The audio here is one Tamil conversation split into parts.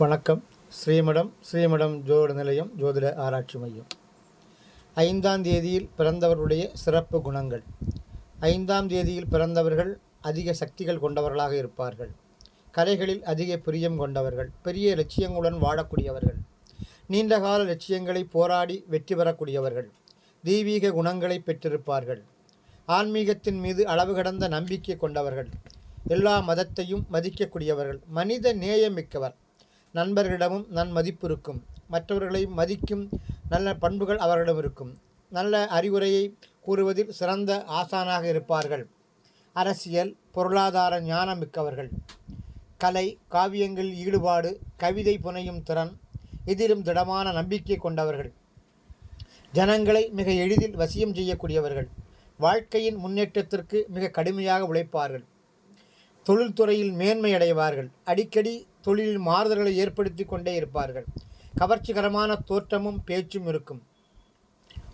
வணக்கம். ஸ்ரீமடம் ஸ்ரீமடம் ஜோதிட நிலையம் ஜோதிட ஆராய்ச்சி மையம். ஐந்தாம் தேதியில் பிறந்தவர்களுடைய சிறப்பு குணங்கள். ஐந்தாம் தேதியில் பிறந்தவர்கள் அதிக சக்திகள் கொண்டவர்களாக இருப்பார்கள். கலைகளில் அதிக பிரியம் கொண்டவர்கள் பெரிய லட்சியங்களுடன் வாழக்கூடியவர்கள் நீண்டகால லட்சியங்களை போராடி வெற்றி பெறக்கூடியவர்கள் தெய்வீக குணங்களை பெற்றிருப்பார்கள் ஆன்மீகத்தின் மீது அளவு கடந்த நம்பிக்கை கொண்டவர்கள் எல்லா மதத்தையும் மதிக்கக்கூடியவர்கள் மனித நேயமிக்கவர் நண்பர்களிடமும் நன்மதிப்பு இருக்கும். மற்றவர்களை மதிக்கும் நல்ல பண்புகள் அவர்களிடம் இருக்கும். நல்ல அறிவுரையை கூறுவதில் சிறந்த ஆசானாக இருப்பார்கள். அரசியல் பொருளாதார ஞானம் மிக்கவர்கள். கலை காவியங்களில் ஈடுபாடு கவிதை புனையும் திறன் எதிலும் திடமான நம்பிக்கை கொண்டவர்கள். ஜனங்களை மிக எளிதில் வசியம் செய்யக்கூடியவர்கள். வாழ்க்கையின் முன்னேற்றத்திற்கு மிக கடுமையாக உழைப்பார்கள். தொழில்துறையில் மேன்மை அடைவார்கள் அடிக்கடி தொழிலில் மாறுதல்களை ஏற்படுத்தி கொண்டே இருப்பார்கள். கவர்ச்சிகரமான தோற்றமும் பேச்சும் இருக்கும்.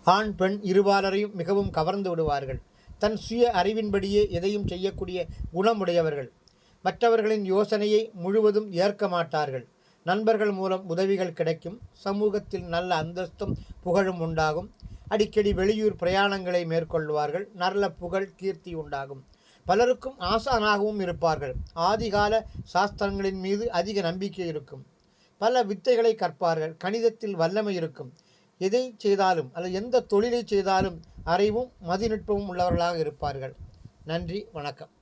ஆண் பெண் இருபாலரையும் மிகவும் கவர்ந்து விடுவார்கள். தன் சுய அறிவின்படியே எதையும் செய்யக்கூடிய குணமுடையவர்கள். மற்றவர்களின் யோசனையை முழுவதும் ஏற்க மாட்டார்கள். நண்பர்கள் மூலம் உதவிகள் கிடைக்கும். சமூகத்தில் நல்ல அந்தஸ்தும் புகழும் உண்டாகும். அடிக்கடி வெளியூர் பிரயாணங்களை மேற்கொள்வார்கள். நல்ல புகழ் கீர்த்தி உண்டாகும். பலருக்கும் ஆசானாகவும் இருப்பார்கள். ஆதிகால சாஸ்திரங்களின் மீது அதிக நம்பிக்கை இருக்கும். பல வித்தைகளை கற்பார்கள். கணிதத்தில் வல்லமை இருக்கும். எதை செய்தாலும் அல்லது எந்த தொழிலை செய்தாலும் அறிவும் மதிநுட்பமும் உள்ளவர்களாக இருப்பார்கள். நன்றி. வணக்கம்.